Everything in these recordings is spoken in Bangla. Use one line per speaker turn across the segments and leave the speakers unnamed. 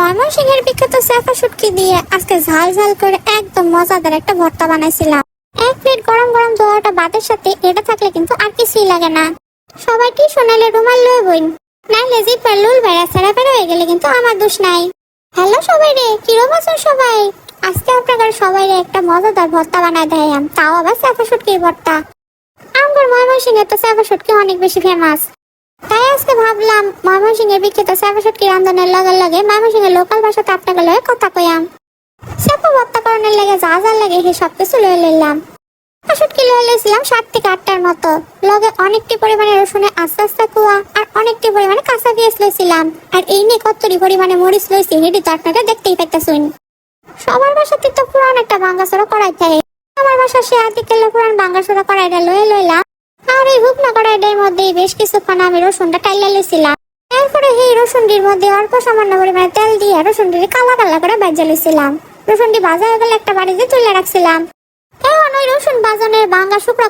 ময়মনসিংহের বিখ্যাত স্যাফা শুটকি দিয়ে আজকে ঝাল ঝাল করে একদম মজাদার একটা ভর্তা বানাইছিলাম। এক প্লেট গরম গরম ধোয়াটা ভাতের সাথে এটা থাকলে কিন্তু আর কিছুই লাগে না। সবাই কি শোনালে রুমাল লয়ে বইন? নাইলে জিপার লুল বেড়া ছেড়া বেড়া হয়ে গেলে কিন্তু আমার দোষ নাই। হ্যালো সবাই রে কিরম আছেন সবাই? আজকে আপনাদের সবাই একটা মজাদার ভর্তা বানায় দেয়াম তাও আবার স্যাফা শুটকির ভর্তা। আমার ময়মনসিংহে তো স্যাফা শুটকি অনেক বেশি ফেমাস তাই আজকে ভাবলাম, ময়মনসিংহের বিখ্যাত স্যাফা শুটকি রান্ধনের লগে লগে ময়মনসিংহের লোকাল ভাষাতে আপনাকে লয়ে কথা কইয়াম। স্যাফা ভর্তা করণের লেগে যা যা লাগে সে সব কিছু লয়ে লইলাম। শুটকি লয়ে লইছিলাম সাত থেকে আটটার মতো। লগে অনেকটি পরিমাণে রসুনে আস্তে আস্তে কুয়া আর অনেকটি পরিমাণে কাঁচা পেঁয়াজ লইছিলাম। আর এই নিয়ে কতটি পরিমাণে মরিচ লইছি হেডি তো দেখতেই পাইতেছুন। সবার বাসাতে তো পুরান একটা বাঙ্গাসরা করাই থাকে আমার বাসা সে আদিকেলে পুরান বাঙ্গাসরা করাইটা লয়ে লইলাম। আর এই হুকনা কড়াইটার মধ্যে বেশ কিছুক্ষণ আমি রসুনটা টাইলা লইছিলাম। এরপরে এই রসুনটির মধ্যে অল্প সামান্য পরিমাণে তেল দিয়ে রসুনটি কালা কালা করে ভেজে লইছিলাম। রসুনটি ভাজা হয়ে গেলে একটা বাড়িতে তুলে রাখছিলাম। এখন ওই রসুন শুকনো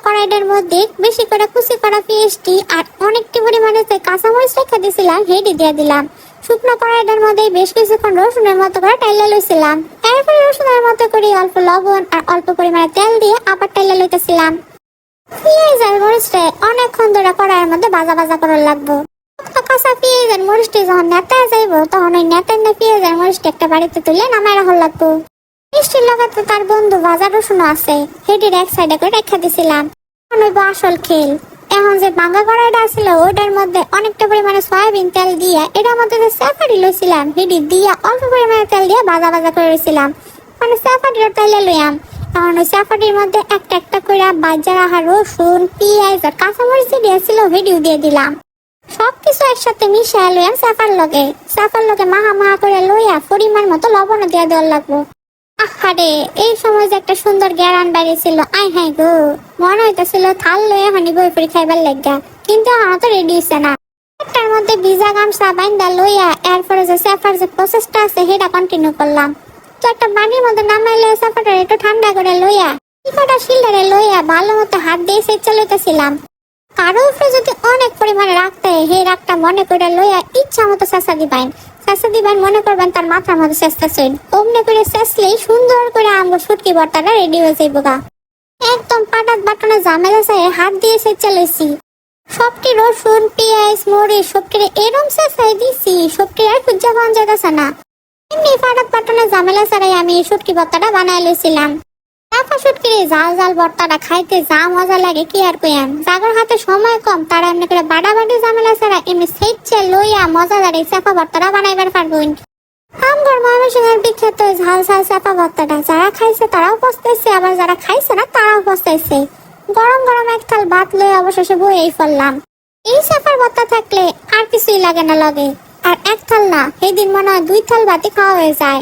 মধ্যে বেশি করে কুচি করা পেঁয়াজটি আর অনেকটি পরিমাণে যে কাঁচামরিচ রেখে দিয়েছিলাম হেডি দিয়ে দিলাম। শুকনো কড়াইটার মধ্যে বেশ কিছুক্ষণ রসুনের মতো করে টাইলা লইছিলাম। এরপরে রসুনের মতো করে অল্প লবণ আর অল্প পরিমাণে তেল দিয়ে আবার টাইলা লইতেছিলাম। পেঁয়াজ আর মরিচটা অনেকক্ষণ ধরে কড়াইয়ের মধ্যে ভাজা ভাজা করার লাগবো। তো কাঁচা পেঁয়াজ মরিচটি যখন নেতায় যাইবো, তখন ওই নেতায় না পেঁয়াজ আর মরিচটি একটা বাড়িতে তুলে নামায় রাখার লাগবো। মিষ্টির লাগাতে তার বন্ধু ভাজা রসুন আছে হেডির এক সাইডে করে রেখে দিছিলাম। ওই আসল খেল। এখন যে বাঙ্গা কড়াইটা ছিল ওটার মধ্যে অনেকটা পরিমাণে সয়াবিন তেল দিয়ে, এটার মধ্যে যে স্যাফারি লইছিলাম হেডি দিয়ে অল্প পরিমাণে তেল দিয়ে ভাজা ভাজা করে রইছিলাম মানে স্যাফারির তেলে লইয়াম। ওই স্যাফারির মধ্যে একটা একটা করে বাজার আহার, রসুন, পেঁয়াজ আর কাঁচামরিচ দিয়েছিল ভিডিও দিয়ে দিলাম। সবকিছু একসাথে মিশিয়ে লইয়াম স্যাফার লগে স্যাফার লগে মাহা মাহা করে লইয়া পরিমাণ মতো লবণ দিয়ে দেওয়ার লাগবো। আহারে, এই সময় যে একটা সুন্দর গ্যারান বেরিয়েছিল আই হাই গো, মনে হইতেছিল থাল লয়ে হানি বই পরি খাইবার লাগা কিন্তু আমার তো রেডি হইছে না। একটার মধ্যে ভিজা গামছা বাইন্দা লইয়া, এরপরে যে সেফার যে প্রসেসটা আছে, সেটা কন্টিনিউ করলাম। একটা বাড়ির মধ্যে নামাইলে সেফারটা একটু ঠান্ডা করে লইয়া টিকাটা শিল্ডারে লইয়া ভালো মতো হাত দিয়ে সেচ চালাইতেছিলাম কারও উপরে যদি অনেক পরিমাণে রাখতে সেই রাগটা মনে করে লইয়া ইচ্ছা মতো চেঁচা দিবেন। চেঁচা দিবেন, মনে করবেন তার মাথার মধ্যে চেষ্টাছেন অমনে করে চেঁচলেই সুন্দর করে আমগো শুটকি ভর্তাটা রেডি হয়ে যাইব গা একদম পাটাত বাটনে ঝামেলা চাই হাত দিয়ে সেচা লইছি। সবটি রসুন, পেঁয়াজ, মরিচ সবটি এরম চেঁচাই দিছি সবটি আর খুঁজা পাওয়া যাইতেছে না। এমনি ছাড়াই আমি এই শুটকি ভর্তাটা বানাই লইছিলাম। জাল জাল খাইতে যা মজা লাগে, কি আর কইয়াম? হাতে সময় কম, তারা এমনি করে বাড়া বাড়ি ঝামেলা ছাড়া এমনি সেচ্ছে লইয়া মজাদার এই চাপা ভর্তাটা বানাইবার পারবুন আমগর ময়মনসিংহের বিখ্যাত ঝাল ঝাল চাপা ভর্তাটা, যারা খাইছে তারাও পস্তাইছে, আবার যারা খাইছে না তারাও পস্তাইছে। গরম গরম এক থাল ভাত লয়ে অবশেষে বইয়েই ফেললাম। এই চাপার ভর্তা থাকলে আর কিছুই লাগে না লাগে। আর এক থাল না এই দিন মনে হয় দুই থাল ভাতই খাওয়া হয়ে যায়।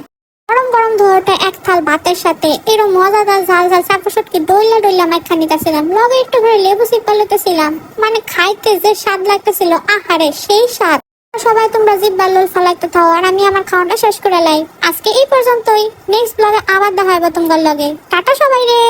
গরম গরম ধোয়াটা এক থাল ভাতের সাথে, এরম মজাদার ঝাল ঝাল চাপা শুটকি ডইলা ডইলা মাইখা নিতেছিলাম লগে একটু করে লেবু চিপা লইতেছিলাম। মানে খাইতে যে স্বাদ লাগতেছিল, আহারে সেই স্বাদ। সবাই তোমরা জিব্বা লোল ফালাইতে থাও, আর আমি আমার খাওয়াটা শেষ করে লাই। আজকে এই পর্যন্তই। নেক্সট ব্লগে আবার দেখা হবে তোমার লগে। টাটা সবাই রে!